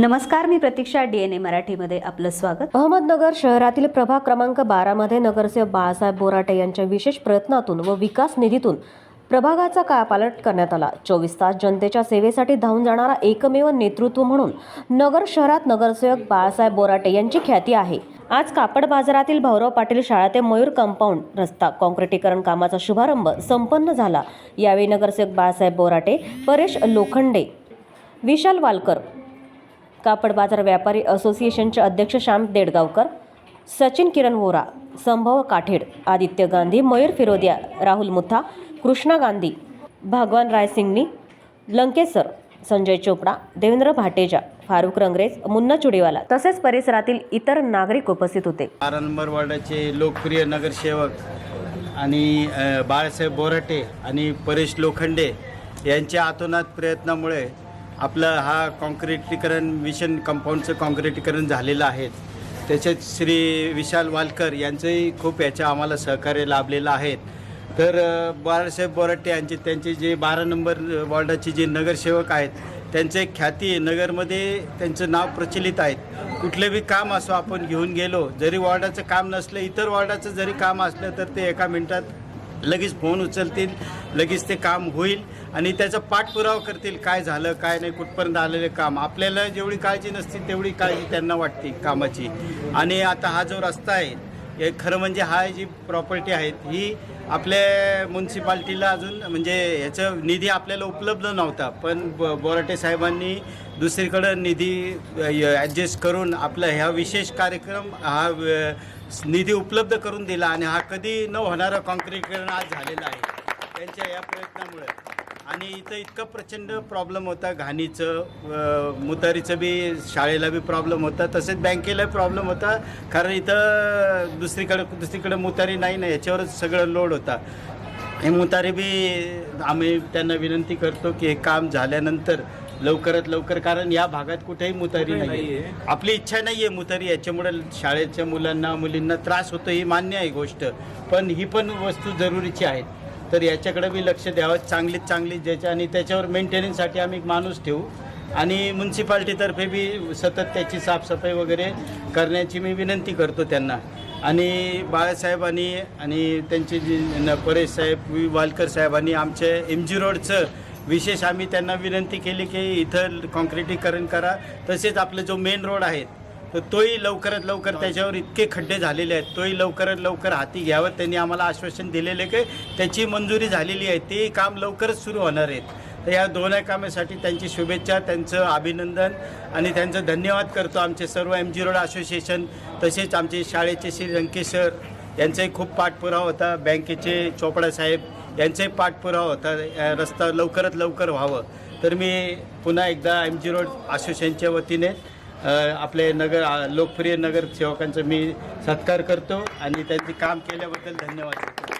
नमस्कार मी प्रतीक्षा D N A मराठीमध्ये आपलं स्वागत. अहमदनगर शहरातील प्रभाग क्रमांक बारामध्ये नगरसेवक बाळासाहेब बोराटे यांच्या विशेष प्रयत्नातून व विकास निधीतून प्रभागाचा कायापालट करण्यात आला. चोवीस तास जनतेच्या सेवेसाठी धावून जाणारा एकमेव नेतृत्व म्हणून नगर शहरात नगरसेवक बाळासाहेब बोराटे यांची ख्याती आहे. आज कापड बाजारातील भाऊराव पाटील शाळा ते मयूर कंपाऊंड रस्ता काँक्रिटीकरण कामाचा शुभारंभ संपन्न झाला. यावेळी नगरसेवक बाळासाहेब बोराटे परेश लोखंडे विशाल वालकर कापड बाजार व्यापारी असोसिएशनचे अध्यक्ष श्याम देडगावकर सचिन किरण वोरा संभव काठेड आदित्य गांधी मयूर फिरोदिया राहुल मुथा कृष्णा गांधी भगवान रायसिंगनी लंकेसर संजय चोपडा देवेंद्र भाटेजा फारुख रंगरेज मुन्ना चुडीवाला तसेच परिसरातील इतर नागरिक उपस्थित होते. बारा नंबर वॉर्डाचे लोकप्रिय नगरसेवक आणि बाळासाहेब बोराटे आणि परेश लोखंडे यांच्या आतोनात प्रयत्नामुळे आपलं हा कॉन्क्रिटीकरण मिशन कंपाऊंडचं कॉन्क्रिटीकरण झालेलं आहे. त्याच्यात श्री विशाल वालकर यांचंही खूप याच्या आम्हाला सहकार्य लाभलेलं आहे. तर बाळासाहेब बोराटे यांचे त्यांचे जे बारा नंबर वॉर्डाचे जे नगरसेवक आहेत त्यांचे ख्याती नगरमध्ये त्यांचं नाव प्रचलित आहेत कुठलं बी काम असो आपण घेऊन गेलो जरी वॉर्डाचं काम नसलं इतर वॉर्डाचं जरी काम असलं तर ते एका मिनटात लगेच फोन उचलतील लगेच ते काम होईल आणि त्याचा पाठपुरावा करतील काय झालं काय नाही कुठपर्यंत आलेलं काम. आपल्याला जेवढी काळजी नसते तेवढी काळजी त्यांना वाटते कामाची. आणि आता हा जो रस्ता आहे हे खरं म्हणजे हा जी प्रॉपर्टी आहे ही आपल्या म्युन्सिपाल्टीला अजून म्हणजे ह्याचं निधी आपल्याला उपलब्ध नव्हता. पण ब बोराटे साहेबांनी दुसरीकडं निधी ॲडजस्ट करून आपला ह्या विशेष कार्यक्रम हा निधी उपलब्ध करून दिला आणि हा कधी न होणारं काँक्रीटकरण आज झालेलं आहे. त्यांच्या या प्रयत्नामुळे. आणि इथं इतकं प्रचंड प्रॉब्लेम होता. घाणीचं मुतारीचं बी शाळेला बी प्रॉब्लेम होता. तसेच बँकेलाही प्रॉब्लेम होता. कारण इथं दुसरीकडं दुसरीकडे मुतारी नाही ना याच्यावरच सगळं लोड होता. हे मुतारी बी आम्ही त्यांना विनंती करतो की हे काम झाल्यानंतर लवकरात लवकर कारण या भागात कुठेही मुतारी नाही आपली इच्छा नाही आहे मुतारी याच्यामुळे शाळेच्या मुलांना मुलींना त्रास होतो ही मान्य आहे गोष्ट. पण ही पण वस्तू जरुरीची आहे तर याच्याकडे बी लक्ष द्यावं. चांगलीत चांगली ज्याच्या आणि त्याच्यावर मेंटेनन्ससाठी आम्ही एक माणूस ठेवू. आणि म्युन्सिपाल्टीतर्फे बी सतत त्याची साफसफाई वगैरे करण्याची मी विनंती करतो त्यांना. आणि बाळासाहेबांनी आणि त्यांचे जी न- परेश साहेब वि- वालकर साहेबांनी आमच्या एम जी रोडचं विशेष आम्ही त्यांना विनंती केली की इथं कॉन्क्रिटीकरण करा. तसेच आपलं जो मेन रोड आहे तर तोही लवकरात लवकर त्याच्यावर इतके खड्डे झालेले आहेत. तोही लवकरात लवकर हाती घ्यावं. त्यांनी आम्हाला आश्वासन दिलेले की त्याची मंजुरी झालेली आहे. ते काम लवकरच सुरू होणार आहेत. तर या दोन्ही कामासाठी त्यांची शुभेच्छा त्यांचं अभिनंदन आणि त्यांचं धन्यवाद करतो आमचे सर्व एम जी रोड असोसिएशन तसेच आमचे शाळेचे श्री रंकेश सर. यांचाही खूप पाठपुरावा होता. बँकेचे चोपडा साहेब यांचाही पाठपुरावा होता. रस्ता लवकरात लवकर व्हावं. तर मी पुन्हा एकदा एम जी रोड असोसिएशनच्या वतीने आपले नगर लोकप्रिय नगरसेवकांचा मी सत्कार करतो आणि त्यांचे काम केल्याबद्दल धन्यवाद देतो.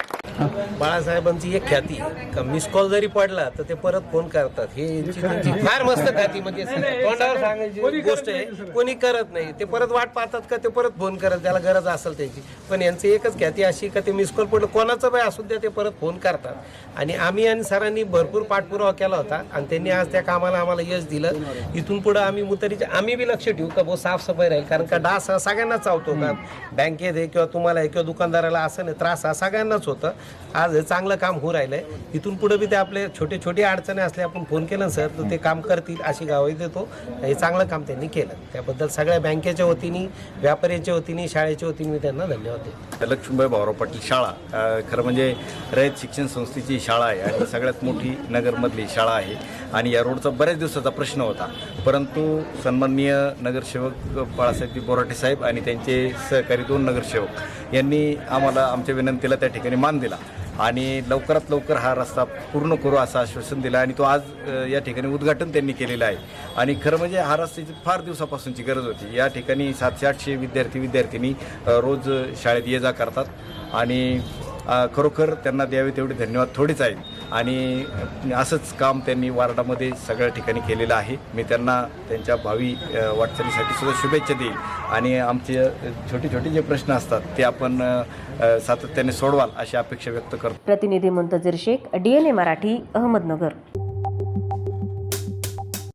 बाळासाहेबांची एक ख्याती का मिस कॉल जरी पडला तर ते परत फोन करतात. हे यांची त्यांची फार मस्त ख्याती म्हणजे तोंडावर सांगायची गोष्ट आहे कोणी करत नाही. ते परत वाट पाहतात का ते परत फोन करत त्याला गरज असेल त्यांची. पण यांची एकच ख्याती अशी का ते मिस कॉल पडलं कोणाचं बाय असू द्या ते परत फोन करतात. आणि आम्ही आणि सरांनी भरपूर पाठपुरावा केला होता. आणि त्यांनी आज त्या कामाला आम्हाला यश दिलं. इथून पुढं आम्ही मुतरीचे आम्ही बी लक्ष ठेवू का भाऊ साफसफाई राहील. कारण का डास हा सगळ्यांनाच चावतो का? बँकेत आहे किंवा तुम्हाला आहे किंवा दुकानदाराला असं नाही त्रास हा सगळ्यांनाच होतं. आज चांगलं काम होऊ राहिलंय. इथून पुढे बी ते आपले छोटे छोटे अडचणी असले आपण फोन केला ना सर तर ते काम करतील अशी गावही देतो. हे चांगलं काम त्यांनी केलं. त्याबद्दल सगळ्या बँकेच्या वतीने व्यापाऱ्याच्या वतीने शाळेच्या वतीने मी त्यांना धन्यवाद देतो. लक्ष्मीबाई भाऊराव पाटील शाळा. खरं म्हणजे रयत शिक्षण संस्थेची शाळा आहे आणि सगळ्यात मोठी नगरमधली शाळा आहे. आणि या रोडचा बऱ्याच दिवसाचा प्रश्न होता. परंतु सन्माननीय नगरसेवक बाळासाहेब बोराटे साहेब आणि त्यांचे सहकारी दोन नगरसेवक यांनी आम्हाला आमच्या विनंतीला त्या ठिकाणी मान दिला आणि लवकरात लवकर हा रस्ता पूर्ण करू असं आश्वासन दिलं आणि तो आज या ठिकाणी उद्घाटन त्यांनी केलेलं आहे. आणि खरं म्हणजे हा रस्त्याची फार दिवसापासूनची गरज होती. या ठिकाणी सातशे आठशे विद्यार्थी विद्यार्थिनी रोज शाळेत ये जा करतात आणि खरोखर त्यांना द्यावे तेवढे धन्यवाद थोडेच आहेत. आणि असंच काम त्यांनी वार्डामध्ये सगळ्या ठिकाणी केलेलं आहे. मी त्यांना त्यांच्या भावी वाटचालीसाठी सुद्धा शुभेच्छा देईल. आणि आमचे छोटे छोटे जे प्रश्न असतात ते आपण सातत्याने सोडवाल अशी अपेक्षा व्यक्त करतो. प्रतिनिधी मुंतजीर शेख डीएनए मराठी अहमदनगर.